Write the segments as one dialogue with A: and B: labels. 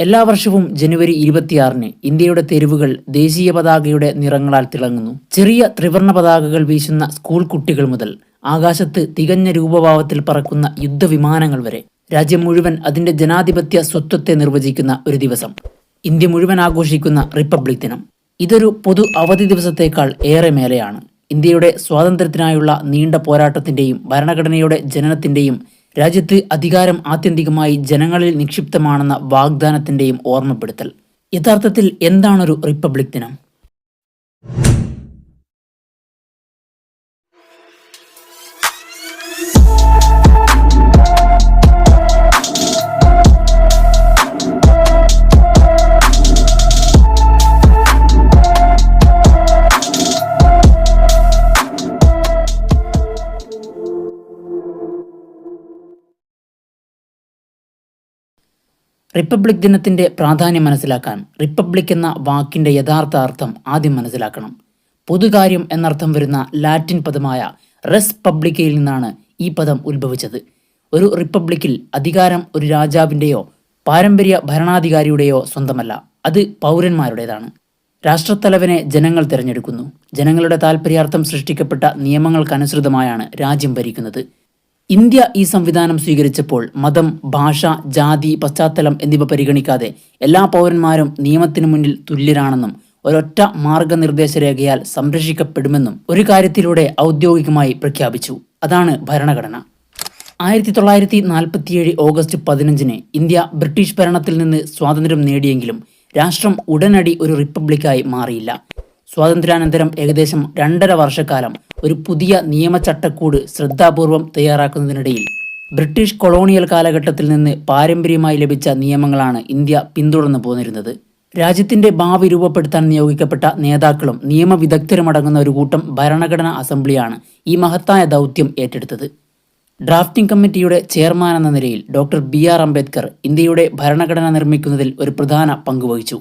A: എല്ലാ വർഷവും ജനുവരി ഇരുപത്തിയാറിന് ഇന്ത്യയുടെ തെരുവുകൾ ദേശീയ പതാകയുടെ നിറങ്ങളാൽ തിളങ്ങുന്നു. ചെറിയ ത്രിവർണ പതാകകൾ വീശുന്ന സ്കൂൾ കുട്ടികൾ മുതൽ ആകാശത്ത് തികഞ്ഞ രൂപഭാവത്തിൽ പറക്കുന്ന യുദ്ധവിമാനങ്ങൾ വരെ. രാജ്യം മുഴുവൻ അതിന്റെ ജനാധിപത്യ സ്വത്വത്തെ നിർവചിക്കുന്ന ഒരു ദിവസം. ഇന്ത്യ മുഴുവൻ ആഘോഷിക്കുന്ന റിപ്പബ്ലിക് ദിനം. ഇതൊരു പൊതു അവധി ദിവസത്തേക്കാൾ ഏറെ മേലെയാണ്. ഇന്ത്യയുടെ സ്വാതന്ത്ര്യത്തിനായുള്ള നീണ്ട പോരാട്ടത്തിന്റെയും ഭരണഘടനയുടെ ജനനത്തിന്റെയും രാജ്യത്ത് അധികാരം ആത്യന്തികമായി ജനങ്ങളിൽ നിക്ഷിപ്തമാണെന്ന വാഗ്ദാനത്തിന്റെയും ഓർമ്മപ്പെടുത്തൽ. യഥാർത്ഥത്തിൽ എന്താണൊരു റിപ്പബ്ലിക് ദിനം? റിപ്പബ്ലിക് ദിനത്തിന്റെ പ്രാധാന്യം മനസ്സിലാക്കാൻ റിപ്പബ്ലിക് എന്ന വാക്കിന്റെ യഥാർത്ഥ അർത്ഥം ആദ്യം മനസ്സിലാക്കണം. പൊതുകാര്യം എന്നർത്ഥം വരുന്ന ലാറ്റിൻ പദമായ റെസ് പബ്ലിക്കയിൽ നിന്നാണ് ഈ പദം ഉത്ഭവിച്ചത്. ഒരു റിപ്പബ്ലിക്കിൽ അധികാരം ഒരു രാജാവിന്റെയോ പാരമ്പര്യ ഭരണാധികാരിയുടെയോ സ്വന്തമല്ല അത് പൗരന്മാരുടേതാണ്. രാഷ്ട്രത്തലവനെ ജനങ്ങൾ തിരഞ്ഞെടുക്കുന്നു. ജനങ്ങളുടെ താൽപ്പര്യാർത്ഥം സൃഷ്ടിക്കപ്പെട്ട നിയമങ്ങൾക്കനുസൃതമായാണ് രാജ്യം ഭരിക്കുന്നത്. ഇന്ത്യ ഈ സംവിധാനം സ്വീകരിച്ചപ്പോൾ മതം ഭാഷ ജാതി പശ്ചാത്തലം എന്നിവ പരിഗണിക്കാതെ എല്ലാ പൗരന്മാരും നിയമത്തിനു മുന്നിൽ തുല്യരാണെന്നും ഒരൊറ്റ മാർഗനിർദ്ദേശ രേഖയാൽ സംരക്ഷിക്കപ്പെടുമെന്നും ഒരു കാര്യത്തിലൂടെ ഔദ്യോഗികമായി പ്രഖ്യാപിച്ചു. അതാണ് ഭരണഘടന. ആയിരത്തി തൊള്ളായിരത്തി നാൽപ്പത്തിയേഴ് ഓഗസ്റ്റ് പതിനഞ്ചിന് ഇന്ത്യ ബ്രിട്ടീഷ് ഭരണത്തിൽ നിന്ന് സ്വാതന്ത്ര്യം നേടിയെങ്കിലും രാഷ്ട്രം ഉടനടി ഒരു റിപ്പബ്ലിക്കായി മാറിയില്ല. സ്വാതന്ത്ര്യാനന്തരം ഏകദേശം രണ്ടര വർഷക്കാലം ഒരു പുതിയ നിയമചട്ടക്കൂട് ശ്രദ്ധാപൂർവം തയ്യാറാക്കുന്നതിനിടയിൽ ബ്രിട്ടീഷ് കൊളോണിയൽ കാലഘട്ടത്തിൽ നിന്ന് പാരമ്പര്യമായി ലഭിച്ച നിയമങ്ങളാണ് ഇന്ത്യ പിന്തുടർന്നു പോന്നിരുന്നത്. രാജ്യത്തിന്റെ ഭാവി രൂപപ്പെടുത്താൻ നിയോഗിക്കപ്പെട്ട നേതാക്കളും നിയമവിദഗ്ധരുമടങ്ങുന്ന ഒരു കൂട്ടം ഭരണഘടനാ അസംബ്ലിയാണ് ഈ മഹത്തായ ദൗത്യം ഏറ്റെടുത്തത്. ഡ്രാഫ്റ്റിംഗ് കമ്മിറ്റിയുടെ ചെയർമാൻ എന്ന നിലയിൽ ഡോക്ടർ ബി ആർ അംബേദ്കർ ഇന്ത്യയുടെ ഭരണഘടന നിർമ്മിക്കുന്നതിൽ ഒരു പ്രധാന പങ്കുവഹിച്ചു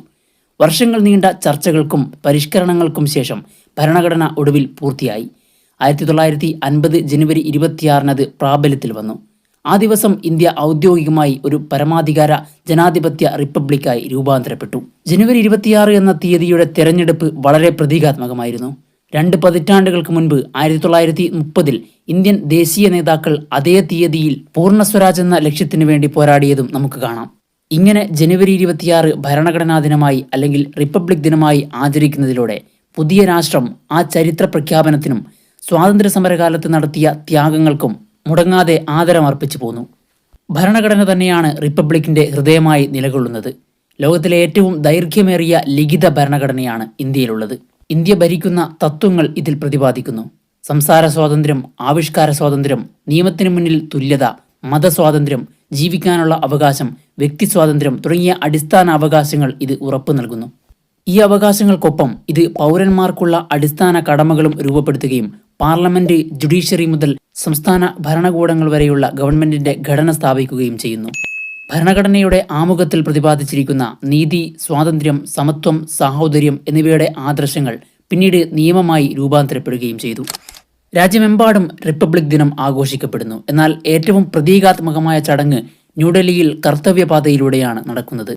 A: വർഷങ്ങൾ നീണ്ട ചർച്ചകൾക്കും പരിഷ്കരണങ്ങൾക്കും ശേഷം ഭരണഘടന ഒടുവിൽ പൂർത്തിയായി. ആയിരത്തി തൊള്ളായിരത്തി അൻപത് ജനുവരി ഇരുപത്തിയാറിനത് പ്രാബല്യത്തിൽ വന്നു. ആ ദിവസം ഇന്ത്യ ഔദ്യോഗികമായി ഒരു പരമാധികാര ജനാധിപത്യ റിപ്പബ്ലിക്കായി രൂപാന്തരപ്പെട്ടു. ജനുവരി ഇരുപത്തിയാറ് എന്ന തീയതിയുടെ തെരഞ്ഞെടുപ്പ് വളരെ പ്രതീകാത്മകമായിരുന്നു. രണ്ട് പതിറ്റാണ്ടുകൾക്ക് മുൻപ് ആയിരത്തി തൊള്ളായിരത്തി മുപ്പതിൽ ഇന്ത്യൻ ദേശീയ നേതാക്കൾ അതേ തീയതിയിൽ പൂർണ സ്വരാജ് എന്ന ലക്ഷ്യത്തിനു വേണ്ടി പോരാടിയതും നമുക്ക് കാണാം. ഇങ്ങനെ ജനുവരി ഇരുപത്തിയാറ് ഭരണഘടനാ ദിനമായി അല്ലെങ്കിൽ റിപ്പബ്ലിക് ദിനമായി ആചരിക്കുന്നതിലൂടെ പുതിയ രാഷ്ട്രം ആ ചരിത്ര പ്രഖ്യാപനത്തിനും സ്വാതന്ത്ര്യ സമരകാലത്ത് നടത്തിയ ത്യാഗങ്ങൾക്കും മുടങ്ങാതെ ആദരമർപ്പിച്ചു പോന്നു. ഭരണഘടന തന്നെയാണ് റിപ്പബ്ലിക്കിന്റെ ഹൃദയമായി നിലകൊള്ളുന്നത്. ലോകത്തിലെ ഏറ്റവും ദൈർഘ്യമേറിയ ലിഖിത ഭരണഘടനയാണ് ഇന്ത്യയിലുള്ളത്. ഇന്ത്യ ഭരിക്കുന്ന തത്വങ്ങൾ ഇതിൽ പ്രതിപാദിക്കുന്നു. സംസാര സ്വാതന്ത്ര്യം ആവിഷ്കാര സ്വാതന്ത്ര്യം നിയമത്തിന് മുന്നിൽ തുല്യത മതസ്വാതന്ത്ര്യം ജീവിക്കാനുള്ള അവകാശം വ്യക്തി സ്വാതന്ത്ര്യം തുടങ്ങിയ അടിസ്ഥാന അവകാശങ്ങൾ ഇത് ഉറപ്പു നൽകുന്നു. ഈ അവകാശങ്ങൾക്കൊപ്പം ഇത് പൗരന്മാർക്കുള്ള അടിസ്ഥാന കടമകളും രൂപപ്പെടുത്തുകയും പാർലമെന്റ് ജുഡീഷ്യറി മുതൽ സംസ്ഥാന ഭരണകൂടങ്ങൾ വരെയുള്ള ഗവൺമെന്റിന്റെ ഘടന സ്ഥാപിക്കുകയും ചെയ്യുന്നു. ഭരണഘടനയുടെ ആമുഖത്തിൽ പ്രതിപാദിച്ചിരിക്കുന്ന നീതി സ്വാതന്ത്ര്യം സമത്വം സാഹോദര്യം എന്നിവയുടെ ആദർശങ്ങൾ പിന്നീട് നിയമമായി രൂപാന്തരപ്പെടുകയും ചെയ്തു. രാജ്യമെമ്പാടും റിപ്പബ്ലിക് ദിനം ആഘോഷിക്കപ്പെടുന്നു. എന്നാൽ ഏറ്റവും പ്രതീകാത്മകമായ ചടങ്ങ് ന്യൂഡൽഹിയിൽ കർത്തവ്യപാതയിലൂടെയാണ് നടക്കുന്നത്.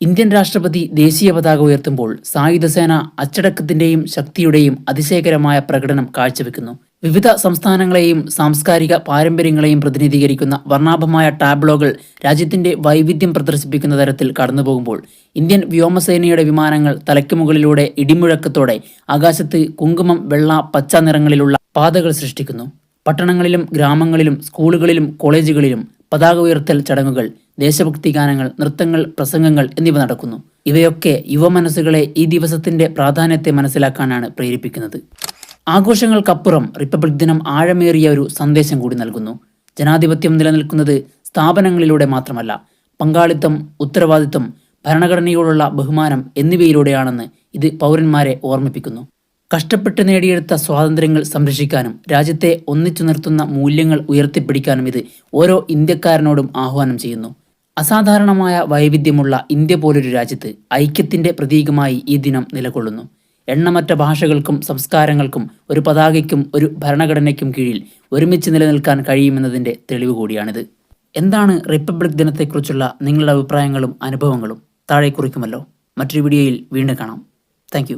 A: ഇന്ത്യൻ രാഷ്ട്രപതി ദേശീയ പതാക ഉയർത്തുമ്പോൾ സായുധസേന അച്ചടക്കത്തിന്റെയും ശക്തിയുടെയും അതിശയകരമായ പ്രകടനം കാഴ്ചവെക്കുന്നു. വിവിധ സംസ്ഥാനങ്ങളെയും സാംസ്കാരിക പാരമ്പര്യങ്ങളെയും പ്രതിനിധീകരിക്കുന്ന വർണാഭമായ ടാബ്ലോകൾ രാജ്യത്തിന്റെ വൈവിധ്യം പ്രദർശിപ്പിക്കുന്ന തരത്തിൽ കടന്നുപോകുമ്പോൾ ഇന്ത്യൻ വ്യോമസേനയുടെ വിമാനങ്ങൾ തലയ്ക്കുമുകളിലൂടെ ഇടിമുഴക്കത്തോടെ ആകാശത്ത് കുങ്കുമം വെള്ള പച്ച നിറങ്ങളിലുള്ള പാതകൾ സൃഷ്ടിക്കുന്നു. പട്ടണങ്ങളിലും ഗ്രാമങ്ങളിലും സ്കൂളുകളിലും കോളേജുകളിലും പതാക ഉയർത്തൽ ചടങ്ങുകൾ ദേശഭക്തി ഗാനങ്ങൾ നൃത്തങ്ങൾ പ്രസംഗങ്ങൾ എന്നിവ നടക്കുന്നു. ഇവയൊക്കെ യുവമനസ്സുകളെ ഈ ദിവസത്തിന്റെ പ്രാധാന്യത്തെ മനസ്സിലാക്കാനാണ് പ്രേരിപ്പിക്കുന്നത്. ആഘോഷങ്ങൾക്കപ്പുറം റിപ്പബ്ലിക് ദിനം ആഴമേറിയ ഒരു സന്ദേശം കൂടി നൽകുന്നു. ജനാധിപത്യം നിലനിൽക്കുന്നത് സ്ഥാപനങ്ങളിലൂടെ മാത്രമല്ല പങ്കാളിത്തം ഉത്തരവാദിത്തം ഭരണഘടനയോടുള്ള ബഹുമാനം എന്നിവയിലൂടെയാണെന്ന് ഇത് പൗരന്മാരെ ഓർമ്മിപ്പിക്കുന്നു. കഷ്ടപ്പെട്ട് നേടിയെടുത്ത സ്വാതന്ത്ര്യങ്ങൾ സംരക്ഷിക്കാനും രാജ്യത്തെ ഒന്നിച്ചു നിർത്തുന്ന മൂല്യങ്ങൾ ഉയർത്തിപ്പിടിക്കാനും ഇത് ഓരോ ഇന്ത്യക്കാരനോടും ആഹ്വാനം ചെയ്യുന്നു. അസാധാരണമായ വൈവിധ്യമുള്ള ഇന്ത്യ പോലൊരു രാജ്യത്ത് ഐക്യത്തിന്റെ പ്രതീകമായി ഈ ദിനം നിലകൊള്ളുന്നു. എണ്ണമറ്റ ഭാഷകൾക്കും സംസ്കാരങ്ങൾക്കും ഒരു പതാകയ്ക്കും ഒരു ഭരണഘടനയ്ക്കും കീഴിൽ ഒരുമിച്ച് നിലനിൽക്കാൻ കഴിയുമെന്നതിന്റെ തെളിവ് കൂടിയാണിത്. എന്താണ് റിപ്പബ്ലിക് ദിനത്തെക്കുറിച്ചുള്ള നിങ്ങളുടെ അഭിപ്രായങ്ങളും അനുഭവങ്ങളും? താഴെ കുറിക്കുമല്ലോ. മറ്റൊരു വീഡിയോയിൽ വീണ്ടും കാണാം. താങ്ക്